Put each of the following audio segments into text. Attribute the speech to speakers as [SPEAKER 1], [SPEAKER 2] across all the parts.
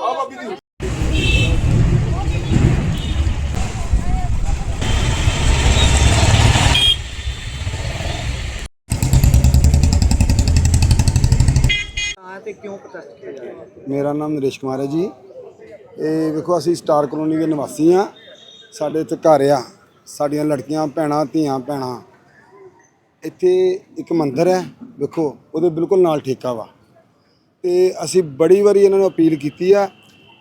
[SPEAKER 1] ਆ ਭਾਬੀ ਦੀ
[SPEAKER 2] ਤੇ ਕਿਉਂ ਪ੍ਰੋਟੈਸਟ ਕੀਤਾ ਜਾ ਰਿਹਾ
[SPEAKER 1] ਮੇਰਾ ਨਾਮ ਨਰੇਸ਼ ਕੁਮਾਰ ਹੈ ਜੀ। ਇਹ ਵੇਖੋ, ਅਸੀਂ ਸਟਾਰ ਕਲੋਨੀ ਦੇ ਨਿਵਾਸੀ ਆ ਸਾਡੇ ਇੱਥੇ ਘਰ ਆ। ਸਾਡੀਆਂ ਲੜਕੀਆਂ, ਭੈਣਾਂ, ਧੀਆਂ, ਭੈਣਾਂ। ਇੱਥੇ ਇੱਕ ਮੰਦਿਰ ਹੈ। ਵੇਖੋ, ਉਹਦੇ ਬਿਲਕੁਲ ਨਾਲ ਠੇਕਾ ਵਾ। ਤੇ ਅਸੀਂ ਬੜੀ ਵਾਰੀ ਇਹਨਾਂ ਨੂੰ ਅਪੀਲ ਕੀਤੀ ਆ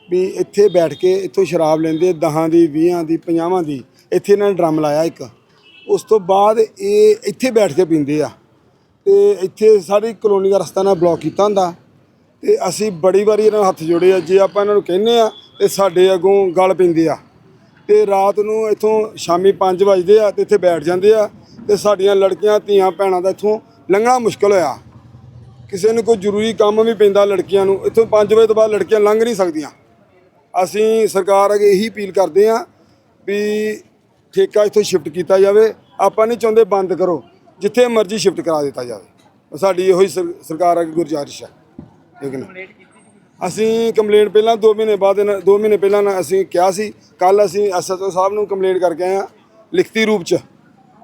[SPEAKER 1] ਵੀ ਇੱਥੇ ਬੈਠ ਕੇ ਇੱਥੋਂ ਸ਼ਰਾਬ ਲੈਂਦੇ ਦਹਾਂ ਦੀ 20 ਦੀ 50 ਦੀ। ਇੱਥੇ ਇਹਨਾਂ ਨੇ ਡਰਮ ਲਾਇਆ ਇੱਕ। ਉਸ ਤੋਂ ਬਾਅਦ ਇਹ ਇੱਥੇ ਬੈਠ ਕੇ ਪੀਂਦੇ ਆ। ਤੇ ਇੱਥੇ ਸਾਰੀ ਕਲੋਨੀ ਦਾ ਰਸਤਾ ਨਾ ਬਲੌਕ ਕੀਤਾ ਹੁੰਦਾ। ਤੇ ਅਸੀਂ ਬੜੀ ਵਾਰੀ ਇਹਨਾਂ ਨੂੰ ਹੱਥ ਜੋੜੇ ਆ। ਜੇ ਆਪਾਂ ਇਹਨਾਂ ਨੂੰ ਕਹਿੰਨੇ ਆ, ਤੇ ਸਾਡੇ ਅੱਗੋਂ ਗਲ ਪੈਂਦੇ ਆ। ਤੇ ਰਾਤ ਨੂੰ ਇੱਥੋਂ ਸ਼ਾਮੀ 5 ਵਜਦੇ ਆ ਤੇ ਇੱਥੇ ਬੈਠ ਜਾਂਦੇ ਆ। ਤੇ ਸਾਡੀਆਂ ਲੜਕੀਆਂ, ਧੀਆਂ, ਭੈਣਾਂ ਦਾ ਇੱਥੋਂ ਲੰਘਣਾ ਮੁਸ਼ਕਲ ਹੋਇਆ। ਕਿਸੇ ਨੂੰ ਕੋਈ ਜ਼ਰੂਰੀ ਕੰਮ ਵੀ ਪੈਂਦਾ ਲੜਕੀਆਂ ਨੂੰ, ਇੱਥੋਂ 5 ਵਜੇ ਤੋਂ ਬਾਅਦ ਲੜਕੀਆਂ ਲੰਘ ਨਹੀਂ ਸਕਦੀਆਂ। ਅਸੀਂ ਸਰਕਾਰ ਅੱਗੇ ਇਹੀ ਅਪੀਲ ਕਰਦੇ ਹਾਂ ਵੀ ਠੇਕਾ ਇੱਥੋਂ ਸ਼ਿਫਟ ਕੀਤਾ ਜਾਵੇ। ਆਪਾਂ ਨਹੀਂ ਚਾਹੁੰਦੇ ਬੰਦ ਕਰੋ, ਜਿੱਥੇ ਮਰਜ਼ੀ ਸ਼ਿਫਟ ਕਰਾ ਦਿੱਤਾ ਜਾਵੇ। ਸਾਡੀ ਇਹੋ ਹੀ ਸਰ- ਸਰਕਾਰ ਅੱਗੇ ਗੁਰਜਾਰਿਸ਼ ਹੈ। ਲੇਕਿਨ
[SPEAKER 2] ਕੰਪਲੇਂਟ ਕੀਤੀ
[SPEAKER 1] ਅਸੀਂ ਕੰਪਲੇਂਟ ਪਹਿਲਾਂ 2 ਮਹੀਨੇ ਬਾਅਦ 2 ਮਹੀਨੇ ਪਹਿਲਾਂ ਅਸੀਂ ਕਿਹਾ ਸੀ ਕੱਲ ਅਸੀਂ ਐਸਐਚਓ ਸਾਹਿਬ ਨੂੰ ਕੰਪਲੇਂਟ ਕਰਕੇ ਆਏ ਆ ਲਿਖਤੀ ਰੂਪ ਚ।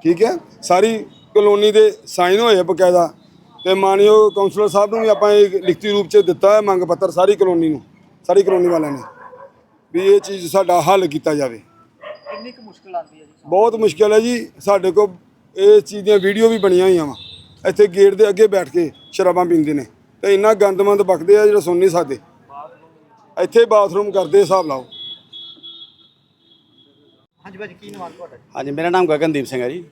[SPEAKER 1] ਠੀਕ ਹੈ? ਸਾਰੀ ਕਲੋਨੀ ਦੇ ਸਾਈਨ ਹੋਏ ਬਕਾਇਦਾ। ਤੇ ਮਾਨਯੋਗ ਕਾਉਂਸਲਰ ਸਾਹਿਬ ਨੂੰ ਵੀ ਆਪਾਂ ਇਹ ਲਿਖਤੀ ਰੂਪ ਚ ਦਿੱਤਾ ਹੈ ਮੰਗ ਪੱਤਰ ਸਾਰੀ ਕਲੋਨੀ ਨੂੰ ਸਾਰੀ ਕਲੋਨੀ ਵਾਲਿਆਂ ਨੇ ਵੀ ਇਹ ਚੀਜ਼ ਸਾਡਾ ਹੱਲ ਕੀਤਾ ਜਾਵੇ।
[SPEAKER 2] ਕਿੰਨੀ ਕੁ ਮੁਸ਼ਕਲ ਆਉਂਦੀ ਹੈ ਜੀ?
[SPEAKER 1] ਬਹੁਤ ਮੁਸ਼ਕਿਲ ਹੈ ਜੀ ਸਾਡੇ ਕੋਲ ਇਹ ਚੀਜ਼ ਦੀਆਂ ਵੀਡੀਓ ਵੀ ਬਣੀਆਂ ਹੋਈਆਂ ਵਾ ਇੱਥੇ ਗੇਟ ਦੇ ਅੱਗੇ ਬੈਠ ਕੇ ਸ਼ਰਾਬਾਂ ਪੀਂਦੇ ਨੇ ਤੇ ਇੰਨਾ ਗੰਦਮੰਦ ਬਕਦੇ ਆ ਜਿਹੜਾ ਸੁਣ ਨਹੀਂ ਸਕਦੇ। ਇੱਥੇ ਬਾਥਰੂਮ ਕਰਦੇ ਹਿਸਾਬ ਲਾਓ।
[SPEAKER 2] ਹਾਂਜੀ ਭਾਜੀ ਕੀ ਨਾਮ ਤੁਹਾਡਾ?
[SPEAKER 3] ਹਾਂਜੀ ਮੇਰਾ ਨਾਮ ਗਗਨਦੀਪ ਸਿੰਘ ਹੈ ਜੀ।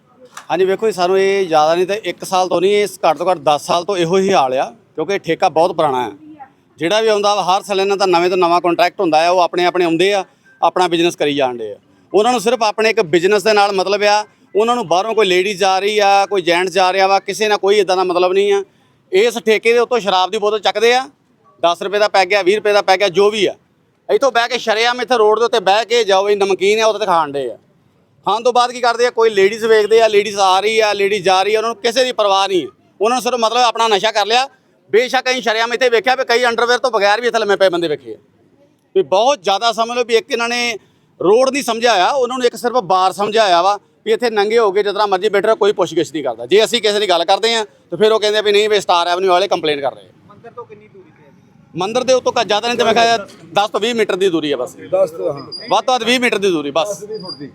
[SPEAKER 3] ਹਾਂਜੀ ਵੇਖੋ ਜੀ ਸਾਨੂੰ ਇਹ ਜ਼ਿਆਦਾ ਨਹੀਂ ਤਾਂ 1 ਸਾਲ ਤੋਂ ਨਹੀਂ ਇਸ ਘੱਟ ਤੋਂ ਘੱਟ 10 ਸਾਲ ਤੋਂ ਇਹੋ ਹੀ ਹਾਲ ਆ ਕਿਉਂਕਿ ਇਹ ਠੇਕਾ ਬਹੁਤ ਪੁਰਾਣਾ ਹੈ। ਜਿਹੜਾ ਵੀ ਆਉਂਦਾ ਵਾ, ਹਰ ਸਾਲ ਇਹਨਾਂ ਦਾ ਨਵੇਂ ਤੋਂ ਨਵਾਂ ਕੰਟਰੈਕਟ ਹੁੰਦਾ ਆ ਉਹ ਆਪਣੇ ਆਪਣੇ ਆਉਂਦੇ ਆ ਆਪਣਾ ਬਿਜ਼ਨਸ ਕਰੀ ਜਾਂਦੇ ਆ। ਉਹਨਾਂ ਨੂੰ ਸਿਰਫ ਆਪਣੇ ਇੱਕ ਬਿਜ਼ਨਸ ਦੇ ਨਾਲ ਮਤਲਬ ਆ ਉਹਨਾਂ ਨੂੰ ਬਾਹਰੋਂ ਕੋਈ ਲੇਡੀ ਜਾ ਰਹੀ ਆ ਕੋਈ ਜੈਂਟਸ ਜਾ ਰਿਹਾ ਵਾ ਕਿਸੇ ਨਾਲ ਕੋਈ ਇਦਾਂ ਦਾ ਮਤਲਬ ਨਹੀਂ ਆ। ਇਸ ਠੇਕੇ ਦੇ ਉੱਤੋਂ ਸ਼ਰਾਬ ਦੀ ਬੋਤਲ ਚੱਕਦੇ ਆ 10 ਰੁਪਏ ਦਾ ਪੈ ਗਿਆ 20 ਰੁਪਏ ਦਾ ਪੈ ਗਿਆ ਜੋ ਵੀ ਆ। ਇੱਥੋਂ ਬਹਿ ਕੇ ਸ਼ਰੇਆਮ ਇੱਥੇ ਰੋਡ ਦੇ ਉੱਤੇ ਬਹਿ ਕੇ ਜਾਓ ਇਹ ਨਮਕੀਨ ਆ ਉਹਦੇ ਤੇ ਖਾਣ ਦੇ ਆ। ਖਾਣ ਤੋਂ ਬਾਅਦ ਕੀ ਕਰਦੇ ਆ, ਕੋਈ ਲੇਡੀਜ਼ ਵੇਖਦੇ ਆ ਲੇਡੀਜ਼ ਆ ਰਹੀ ਆ ਲੇਡੀਜ਼ ਜਾ ਰਹੀ ਆ, ਉਹਨਾਂ ਨੂੰ ਕਿਸੇ ਦੀ ਪਰਵਾਹ ਨਹੀਂ। ਉਹਨਾਂ ਨੂੰ ਸਿਰਫ ਮਤਲਬ ਆਪਣਾ ਨਸ਼ਾ ਕਰ ਲਿਆ। ਬੇਸ਼ੱਕ ਅਸੀਂ ਸ਼ਰਿਆਮ ਇੱਥੇ ਵੇਖਿਆ ਵੀ ਕਈ ਅੰਡਰਵੇਅਰ ਤੋਂ ਬਗੈਰ ਵੀ ਇੱਥੇ ਲੰਮੇ ਪਏ ਬੰਦੇ ਵੇਖੇ ਆ। ਵੀ ਬਹੁਤ ਜ਼ਿਆਦਾ ਸਮਝ ਲਓ ਵੀ ਇੱਕ ਇਹਨਾਂ ਨੇ ਰੋਡ ਨਹੀਂ ਸਮਝਾਇਆ, ਉਹਨਾਂ ਨੂੰ ਇੱਕ ਸਿਰਫ ਬਾਰ ਸਮਝਾਇਆ ਵਾ ਵੀ ਇੱਥੇ ਨੰਗੇ ਹੋ ਕੇ ਜਿਸ ਤਰ੍ਹਾਂ ਮਰਜ਼ੀ ਬੈਠੋ ਕੋਈ ਪੁੱਛਗਿੱਛ ਨਹੀਂ ਕਰਦਾ। ਜੇ ਅਸੀਂ ਕਿਸੇ ਦੀ ਗੱਲ ਕਰਦੇ ਆ, ਤਾਂ ਫਿਰ ਉਹ ਕਹਿੰਦੇ ਵੀ ਨਹੀਂ ਵੀ ਸਟਾਰ ਐਵਨਿਊ ਵਾਲੇ ਕੰਪਲੇਂਟ ਕਰ ਰਹੇ ਆ।
[SPEAKER 2] ਤੋਂ ਕਿੰਨੀ ਦੂਰੀ
[SPEAKER 3] ਮੰਦਿਰ ਦੇ ਉੱਤੋਂ ਘੱਟ ਜ਼ਿਆਦਾ ਨਹੀਂ ਤੇ ਮੈਂ ਕਿਹਾ 10 ਤੋਂ 20 ਮੀਟਰ ਦੀ ਦੂਰੀ ਆ ਬਸ।
[SPEAKER 1] 10 ਤੋਂ ਹਾਂ।
[SPEAKER 3] ਵੱਧ ਤੋਂ ਵੱਧ 20 ਮੀਟਰ ਦੀ ਦੂਰੀ ਬਸ।
[SPEAKER 1] 10 ਫੁੱਟ ਦੀ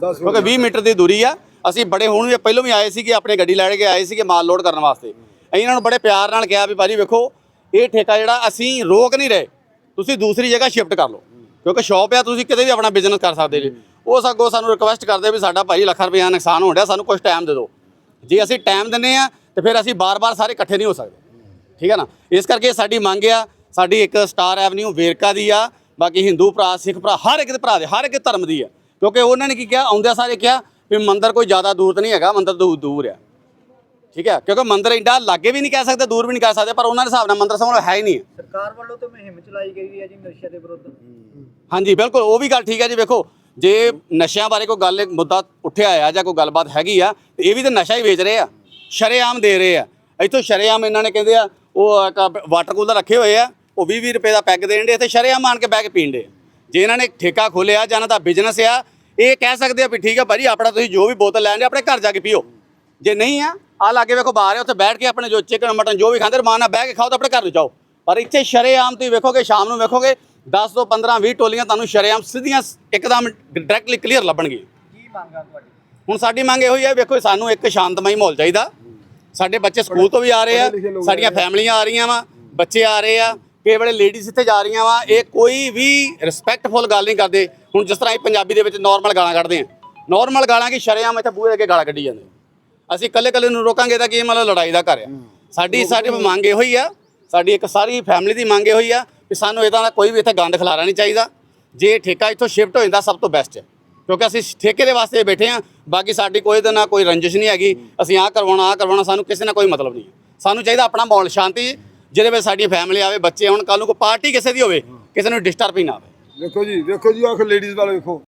[SPEAKER 1] 10
[SPEAKER 3] ਕਿਉਂਕਿ 20 ਮੀਟਰ ਦੀ ਦੂਰੀ ਆ। ਅਸੀਂ ਬੜੇ ਹੁਣ ਵੀ ਪਹਿਲਾਂ ਵੀ ਆਏ ਸੀ ਕਿ ਆਪਣੀ ਗੱਡੀ ਲੈ ਕੇ ਆਏ ਸੀ ਕਿ ਮਾਲ ਲੋਡ ਕਰਨ ਵਾਸਤੇ। ਅਸੀਂ ਇਹਨਾਂ ਨੂੰ ਬੜੇ ਪਿਆਰ ਨਾਲ ਕਿਹਾ ਵੀ ਭਾਜੀ ਵੇਖੋ ਇਹ ਠੇਕਾ ਜਿਹੜਾ ਅਸੀਂ ਰੋਕ ਨਹੀਂ ਰਹੇ। ਤੁਸੀਂ ਦੂਸਰੀ ਜਗ੍ਹਾ ਸ਼ਿਫਟ ਕਰ ਲਓ। ਕਿਉਂਕਿ ਸ਼ਾਪ ਆ ਤੁਸੀਂ ਕਿਤੇ ਵੀ ਆਪਣਾ ਬਿਜ਼ਨਸ ਕਰ ਸਕਦੇ ਜੀ। ਉਹ ਸਗੋਂ ਸਾਨੂੰ ਰਿਕੁਐਸਟ ਕਰਦੇ ਵੀ ਸਾਡਾ ਭਾਜੀ ਲੱਖਾਂ ਰੁਪਏ ਦਾ ਨੁਕਸਾਨ ਹੋਣ ਡਿਆ ਸਾਨੂੰ ਕੁਝ ਟਾਈਮ ਦੇ ਦਿਓ। ਜੇ ਅਸੀਂ ਟਾਈਮ ਦਿੰਨੇ ਆ ਤੇ ਫਿਰ ਅਸੀਂ ਬਾਰ-ਬਾਰ ਸਾਰੇ ਇਕੱਠੇ ਨਹੀਂ ਹੋ ਸਕਦੇ। ਠੀਕ ਹੈ ਨਾ? ਇਸ ਕਰਕੇ ਸਾਡੀ ਮੰਗ ਆ ਸਾਡੀ ਇੱਕ ਸਟਾਰ ਐਵਨਿਊ ਵੇਰਕਾ ਦੀ ਆ ਬਾਕੀ ਹਿੰਦੂ ਭਰਾ ਸਿੱਖ ਭਰਾ ਹਰ ਇੱਕ ਦੇ ਭਰਾ ਦੇ ਹਰ ਇੱਕ ਧਰਮ ਦੀ ਆ। ਕਿਉਂਕਿ ਉਹਨਾਂ ਨੇ ਕੀ ਕਿਹਾ? ਆਉਂਦਿਆਂ ਸਾਰੇ ਕਿਹਾ ਵੀ ਮੰਦਿਰ ਕੋਈ ਜ਼ਿਆਦਾ ਦੂਰ ਤਾਂ ਨਹੀਂ ਹੈਗਾ ਮੰਦਿਰ ਦੂਰ ਦੂਰ ਆ। ਠੀਕ ਹੈ? ਕਿਉਂਕਿ ਮੰਦਿਰ ਇੰਡਾ ਲਾਗੇ ਵੀ ਨਹੀਂ ਕਹਿ ਸਕਦੇ ਦੂਰ ਵੀ ਨਹੀਂ ਕਹਿ ਸਕਦੇ ਪਰ ਉਹਨਾਂ ਦੇ ਹਿਸਾਬ ਨਾਲ ਮੰਦਿਰ ਸਮਝ ਹੈ ਹੀ ਨਹੀਂ।
[SPEAKER 2] ਸਰਕਾਰ ਵੱਲੋਂ ਤਾਂ ਮੁਹਿੰਮ ਚਲਾਈ ਗਈ ਹੈ ਜੀ ਨਸ਼ੇ ਦੇ ਵਿਰੁੱਧ।
[SPEAKER 3] ਹਾਂਜੀ ਬਿਲਕੁਲ ਉਹ ਵੀ ਗੱਲ ਠੀਕ ਹੈ ਜੀ ਵੇਖੋ ਜੇ ਨਸ਼ਿਆਂ ਬਾਰੇ ਕੋਈ ਗੱਲ ਮੁੱਦਾ ਉੱਠਿਆ ਆ ਜਾਂ ਕੋਈ ਗੱਲਬਾਤ ਹੈਗੀ ਆ ਤੇ ਇਹ ਵੀ ਤਾਂ ਨਸ਼ਾ ਹੀ ਵੇਚ ਰਹੇ ਆ ਸ਼ਰੇਆਮ ਦੇ ਰਹੇ ਆ। ਇੱਥੋਂ ਸ਼ਰੇਆਮ ਇਹਨਾਂ ਨੇ ਕਹਿੰਦੇ ਆ ਉਹ ਇੱਕ ਵਾਟਰ ਕੂਲਰ ਰੱਖੇ ਹੋਏ ਆ ਉਹ 20 20 ਰੁਪਏ ਦਾ ਪੈਗ ਦੇਣ ਦੇ ਤੇ ਸ਼ਰੇਆਮ ਆਣ ਕੇ ਕੇ ਪੀਣ ਦੇ ਜੇ ਇਹਨਾਂ ਨੇ ਠੇਕਾ ਖੋਲਿਆ ਜਾਂ ਇਹਨਾਂ ਦਾ ਬਿਜ਼ਨਸ ਆ ਇਹ ਕਹਿ ਸਕਦੇ ਆ ਵੀ ਠੀਕ ਆ ਭਾਜੀ ਆਪਣਾ ਤੁਸੀਂ ਜੋ ਵੀ ਬੋਤਲ ਲੈਣ ਦੇ ਆਪਣੇ ਘਰ ਜਾ ਕੇ ਪੀਓ। ਜੇ ਨਹੀਂ ਆ ਆ ਲਾਗੇ ਵੇਖੋ ਬਾਹਰ ਆ ਉੱਥੇ ਬੈਠ ਕੇ ਆਪਣੇ ਜੋ ਚਿਕਨ ਮਟਨ ਜੋ ਵੀ ਖਾਂਦੇ ਰਮਾਨ ਨਾਲ ਬਹਿ ਕੇ ਖਾਓ ਤਾਂ ਆਪਣੇ ਘਰ ਨੂੰ ਜਾਓ। ਪਰ ਇੱਥੇ ਸ਼ਰੇਆਮ ਤੁਸੀਂ ਵੇਖੋਗੇ ਸ਼ਾਮ ਨੂੰ ਵੇਖੋਗੇ 10 ਤੋਂ 15 20 ਟੋਲੀਆਂ ਤੁਹਾਨੂੰ ਸ਼ਰੇਆਮ ਸਿੱਧੀਆਂ ਇੱਕਦਮ ਡਾਇਰੈਕਟਲੀ ਕਲੀਅਰ ਲੱਭਣਗੇ
[SPEAKER 2] ਕੀ ਮੰਗ ਤੁਹਾਡੀ?
[SPEAKER 3] ਹੁਣ ਸਾਡੀ ਮੰਗ ਇਹੋ ਹੀ ਹੈ ਵੇਖੋ ਸਾਨੂੰ ਇੱਕ ਸ਼ਾਂਤਮਈ ਮਾਹੌਲ ਚਾਹੀਦਾ। ਸਾਡੇ ਬੱਚੇ ਸਕੂਲ ਤੋਂ ਵੀ ਆ ਰਹੇ ਆ ਸਾਡੀਆਂ ਫੈਮਲੀਆਂ ਆ ਰਹੀਆਂ ਵਾ ਬੱਚੇ ਆ ਰਹੇ ਆ ਕਈ ਵੇਲੇ ਲੇਡੀਜ਼ ਇੱਥੇ ਜਾ ਰਹੀਆਂ ਵਾ ਇਹ ਕੋਈ ਵੀ ਰਿਸਪੈਕਟਫੁਲ ਗੱਲ ਨਹੀਂ ਕਰਦੇ। ਹੁਣ ਜਿਸ ਤਰ੍ਹਾਂ ਇਹ ਪੰਜਾਬੀ ਦੇ ਵਿੱਚ ਨਾਰਮਲ ਗਾਲਾਂ ਕੱਢਦੇ ਆ। ਨਾਰਮਲ ਗਾਲਾਂ ਕੀ ਸ਼ਰੇਆਮ ਇੱਥੇ ਬੂਹੇ ਅੱਗੇ ਗਾਲਾਂ ਕੱਢੀ ਜਾਂਦੇ ਅਸੀਂ ਕੱਲੇ ਕੱਲੇ ਨੂੰ ਰੋਕਾਂਗੇ ਤਾਂ ਕੀ ਇਹ ਮਤਲਬ ਲੜਾਈ ਦਾ ਘਰ ਆ। ਸਾਡੀ ਸਾਡੀ ਮੰਗ ਇਹੋ ਹੀ ਆ ਸਾਡੀ ਇੱਕ ਸਾਰੀ ਫੈਮਿਲੀ ਦੀ ਮੰਗ ਇਹੋ ਹੀ ਆ ਕਿ ਸਾਨੂੰ ਇਹਦਾ ਦਾ ਕੋਈ ਵੀ ਇੱਥੇ ਗੰਦ ਖਿਲਾਰਾ ਨਹੀਂ ਚਾਹੀਦਾ। ਜੇ ਠੇਕਾ ਇੱਥੋਂ ਸ਼ਿਫਟ ਹੋ ਜਾਂਦਾ ਸਭ ਤੋਂ ਬੈਸਟ ਹੈ ਕਿਉਂਕਿ ਅਸੀਂ ਠੇਕੇ ਦੇ ਵਾਸਤੇ ਬੈਠੇ ਆ ਬਾਕੀ ਸਾਡੀ ਕੋਈ ਇਹਦੇ ਨਾਲ ਕੋਈ ਰੰਜਿਸ਼ ਨਹੀਂ ਹੈਗੀ। ਅਸੀਂ ਆਹ ਕਰਵਾਉਣਾ ਆਹ ਕਰਵਾਉਣਾ, ਸਾਨੂੰ ਕਿਸੇ ਨਾਲ ਕੋਈ ਮਤਲਬ ਨਹੀਂ। ਸਾਨੂੰ ਚਾਹੀਦਾ ਆਪਣਾ ਮਾਹੌਲ ਸ਼ਾਂਤੀ, ਜਿਹਦੇ ਵਿੱਚ ਸਾਡੀ ਫੈਮਿਲੀ ਆਵੇ, ਬੱਚੇ ਹੁਣ ਕੱਲ ਨੂੰ ਕੋਈ ਪਾਰਟੀ ਕਿਸੇ ਦੀ ਹੋਵੇ, ਕਿਸੇ ਨੂੰ ਡਿਸਟਰਬ ਹੀ ਨਾ ਆਵੇ।
[SPEAKER 1] ਵੇਖੋ ਜੀ ਵੇਖੋ ਜੀ ਆਖ ਲੇਡੀਜ਼ ਵਾਲੇ ਵੇਖੋ।